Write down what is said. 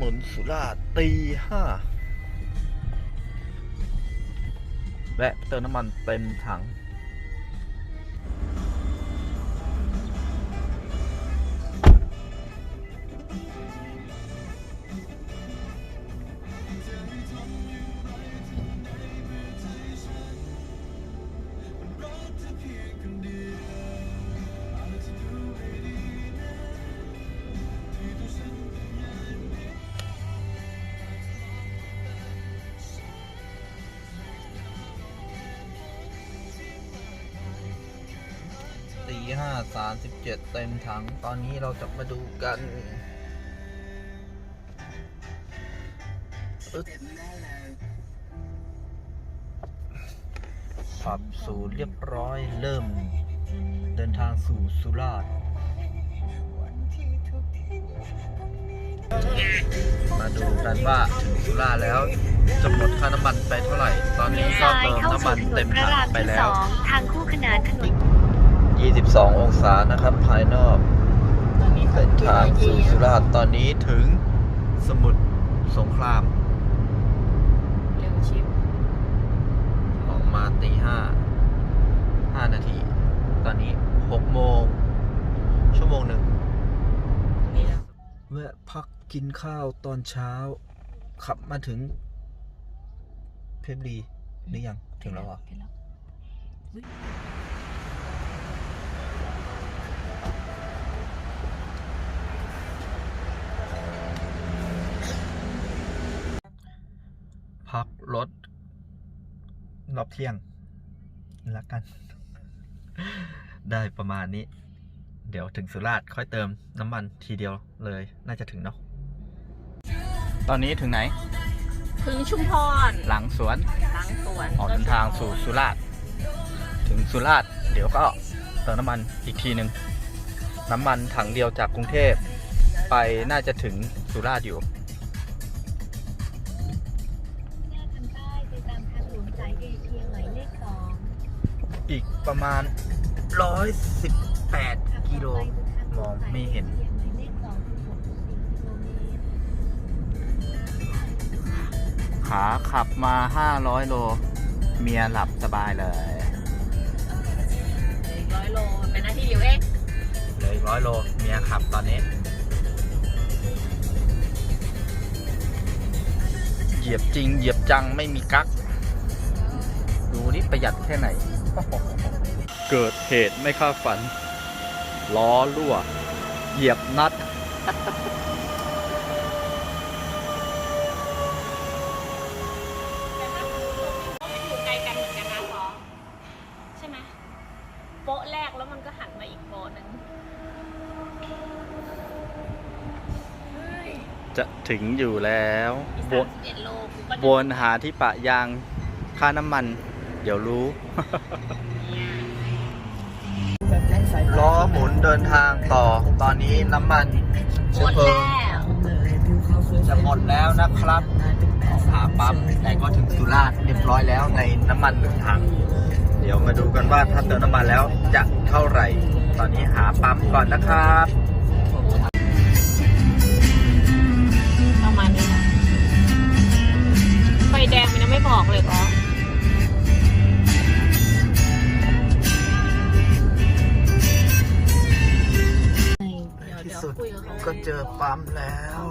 มุนสุราตีห้าและเติมน้ำมันเต็มถัง ห้าสามสิบเจ็ดเต็มถัง ตอนนี้เราจะมาดูกันปรับสูตรเรียบร้อยเริ่ม เดินทางสู่สุราษฎร์มาดูกันว่าถึงสุราษฎร์แล้วจะหมดค่าน้ำมันไปเท่าไหร่ ตอนนี้ก็เติมเข้าน้ำมัสู่นถนเต็นมพระถังรามไปที่แล้สวองทางคู่ขนานถนน 22 องศานะครับภายนอกเส้นทางสู่สุราษฎร์ตอนนี้ถึงสมุทรสงคราม เร็วชิปออกมาตีห้าห้านาที ตอนนี้6โมง ชั่วโมงหนึ่งนี่แล้วแวะพักกินข้าวตอนเช้า ขับมาถึง เพชรบุรีหรือยัง ถึงแล้วเหรอ ถึงแล้ว พักรถรอบเที่ยงละกัน ได้ประมาณนี้ เดี๋ยวถึงสุราษฎร์ค่อยเติมน้ำมันทีเดียวเลยน่าจะถึงเนาะตอนนี้ถึงไหน ถึงชุมพร หลังสวน หลังสวนออกเดินทางสู่สุราษฎร์ถึงสุราษฎร์เดี๋ยวก็เติมน้ำมันอีกทีหนึ่งน้ำมันถังเดียวจากกรุงเทพ ไปน่าจะถึงสุราษฎร์อยู่แย เอเชียหมายเลขสองอีกประมาณ118 กิโล มองไม่เห็นหมายเลขสองคือหกสิบสี่กิโลเมตร ขาขับมา 500 โล เมียหลับสบายเลยอีกร้อยโล เป็นหน้าที่ดิวเองเหลยร้อยโล เมียขับตอนนี้ เหยียบจริง เหยียบจังไม่มีกั๊กดู นี่ประหยัดแค่ไหน เกิดเหตุไม่คาดฝัน ล้อรั่ว เหยียบนัด แต่ถ้าสมมติเราอยู่ไกลกันเหมือนกันนะพอใช่ไหมโป๊ะแรกแล้วมันก็หันมาอีกโป๊ะหนึ่งจะถึงอยู่แล้ว อีกวสานมสิบเอ็ดโลกูก็วนหาที่ปะยางค่าน้ำมัน เดี๋ยวรู้ ล้อหมุนเดินทางต่อ ตอนนี้น้ำมันหมเชื้อดเพลิงแล้วจะหมดแล้วนะครับต้องหาปั๊มแต่ก็ถึงสุราษฎร์เรียบร้อยแล้วในน้ำมันหนึ่งถัง เดี๋ยวมาดูกันว่าถ้าเติมน้ำมันแล้วจะเท่าไหร่ ตอนนี้หาปั๊มก่อนนะครับ เจอปั๊มแล้ว